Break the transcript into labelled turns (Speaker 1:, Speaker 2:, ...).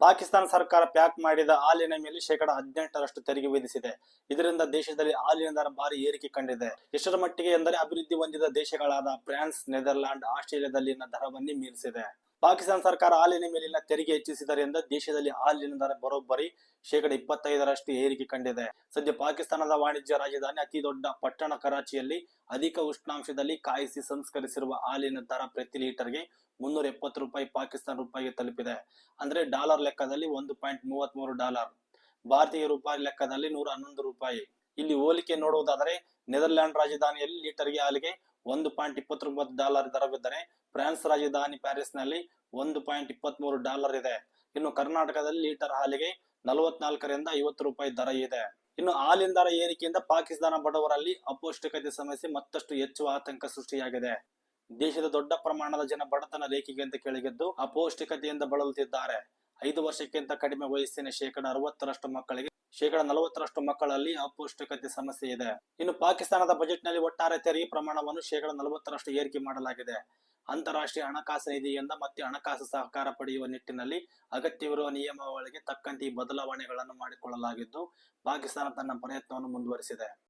Speaker 1: ಪಾಕಿಸ್ತಾನ ಸರ್ಕಾರ ಪ್ಯಾಕ್ ಮಾಡಿದ ಹಾಲಿನ ಮೇಲೆ ಶೇಕಡ ಹದಿನೆಂಟರಷ್ಟು ತೆರಿಗೆ ವಿಧಿಸಿದೆ. ಇದರಿಂದ ದೇಶದಲ್ಲಿ ಹಾಲಿನ ದರ ಭಾರಿ ಏರಿಕೆ ಕಂಡಿದೆ. ಎಷ್ಟರ ಮಟ್ಟಿಗೆ ಎಂದರೆ ಅಭಿವೃದ್ಧಿ ಹೊಂದಿದ ದೇಶಗಳಾದ ಫ್ರಾನ್ಸ್ ನೆದರ್ಲ್ಯಾಂಡ್ ಆಸ್ಟ್ರೇಲಿಯಾದಲ್ಲಿನ ದರವನ್ನೇ ಮೀರಿಸಿದೆ. ಪಾಕಿಸ್ತಾನ ಸರ್ಕಾರ ಹಾಲಿನ ಮೇಲಿನ ತೆರಿಗೆ ಹೆಚ್ಚಿಸಿದರಿಂದ ದೇಶದಲ್ಲಿ ಹಾಲಿನ ದರ ಬರೋಬ್ಬರಿ ಶೇಕಡ ಇಪ್ಪತ್ತೈದರಷ್ಟು ಏರಿಕೆ ಕಂಡಿದೆ. ಸದ್ಯ ಪಾಕಿಸ್ತಾನದ ವಾಣಿಜ್ಯ ರಾಜಧಾನಿ ಅತಿ ದೊಡ್ಡ ಪಟ್ಟಣ ಕರಾಚಿಯಲ್ಲಿ ಅಧಿಕ ಉಷ್ಣಾಂಶದಲ್ಲಿ ಕಾಯಿಸಿ ಸಂಸ್ಕರಿಸಿರುವ ಹಾಲಿನ ದರ ಪ್ರತಿ ಲೀಟರ್ಗೆ ಮುನ್ನೂರ ಎಪ್ಪತ್ತು ರೂಪಾಯಿ ಪಾಕಿಸ್ತಾನ ರೂಪಾಯಿಗೆ ತಲುಪಿದೆ. ಅಂದ್ರೆ ಡಾಲರ್ ಲೆಕ್ಕದಲ್ಲಿ ಒಂದು ಪಾಯಿಂಟ್ ಮೂವತ್ತ್ ಮೂರು ಡಾಲರ್. ಭಾರತೀಯ ರೂಪಾಯಿ ಲೆಕ್ಕದಲ್ಲಿ ನೂರ ಹನ್ನೊಂದು ರೂಪಾಯಿ. ಇಲ್ಲಿ ಹೋಲಿಕೆ ನೋಡುವುದಾದರೆ ನೆದರ್ಲ್ಯಾಂಡ್ ರಾಜಧಾನಿಯಲ್ಲಿ ಲೀಟರ್ಗೆ ಹಾಲಿಗೆ ಒಂದು ಪಾಯಿಂಟ್ ಇಪ್ಪತ್ತೊಂಬತ್ತು ಡಾಲರ್ ದರವಿದ್ದರೆ ಫ್ರಾನ್ಸ್ ರಾಜಧಾನಿ ಪ್ಯಾರಿಸ್ನಲ್ಲಿ ಒಂದು ಪಾಯಿಂಟ್ ಇಪ್ಪತ್ತ್ ಮೂರು ಡಾಲರ್ ಇದೆ. ಇನ್ನು ಕರ್ನಾಟಕದಲ್ಲಿ ಲೀಟರ್ ಹಾಲಿಗೆ ನಲವತ್ನಾಲ್ಕರಿಂದ ಐವತ್ತು ರೂಪಾಯಿ ದರ ಇದೆ. ಇನ್ನು ಹಾಲಿನ ದರ ಏರಿಕೆಯಿಂದ ಪಾಕಿಸ್ತಾನ ಬಡವರಲ್ಲಿ ಅಪೌಷ್ಟಿಕತೆ ಸಮಸ್ಯೆ ಮತ್ತಷ್ಟು ಹೆಚ್ಚು ಆತಂಕ ಸೃಷ್ಟಿಯಾಗಿದೆ. ದೇಶದ ದೊಡ್ಡ ಪ್ರಮಾಣದ ಜನ ಬಡತನ ಅಂತ ಕೆಳಗಿದ್ದು ಅಪೌಷ್ಟಿಕತೆಯಿಂದ ಬಳಲುತ್ತಿದ್ದಾರೆ. ಐದು ವರ್ಷಕ್ಕಿಂತ ಕಡಿಮೆ ವಯಸ್ಸಿನ ಶೇಕಡ ಅರವತ್ತರಷ್ಟು ಮಕ್ಕಳಿಗೆ ಶೇಕಡ ನಲವತ್ತರಷ್ಟು ಮಕ್ಕಳಲ್ಲಿ ಅಪೌಷ್ಟಿಕತೆ ಸಮಸ್ಯೆ ಇದೆ. ಇನ್ನು ಪಾಕಿಸ್ತಾನದ ಬಜೆಟ್ನಲ್ಲಿ ಒಟ್ಟಾರೆ ತೆರಿಗೆ ಪ್ರಮಾಣವನ್ನು ಶೇಕಡ ನಲವತ್ತರಷ್ಟು ಏರಿಕೆ ಮಾಡಲಾಗಿದೆ. ಅಂತಾರಾಷ್ಟ್ರೀಯ ಹಣಕಾಸು ನಿಧಿಯಿಂದ ಮತ್ತೆ ಹಣಕಾಸು ಸಹಕಾರ ಪಡೆಯುವ ನಿಟ್ಟಿನಲ್ಲಿ ಅಗತ್ಯವಿರುವ ನಿಯಮಾವಳಿಗೆ ತಕ್ಕಂತೆ ಈ ಬದಲಾವಣೆಗಳನ್ನು ಮಾಡಿಕೊಳ್ಳಲಾಗಿದ್ದು, ಪಾಕಿಸ್ತಾನ ತನ್ನ ಪ್ರಯತ್ನವನ್ನು ಮುಂದುವರಿಸಿದೆ.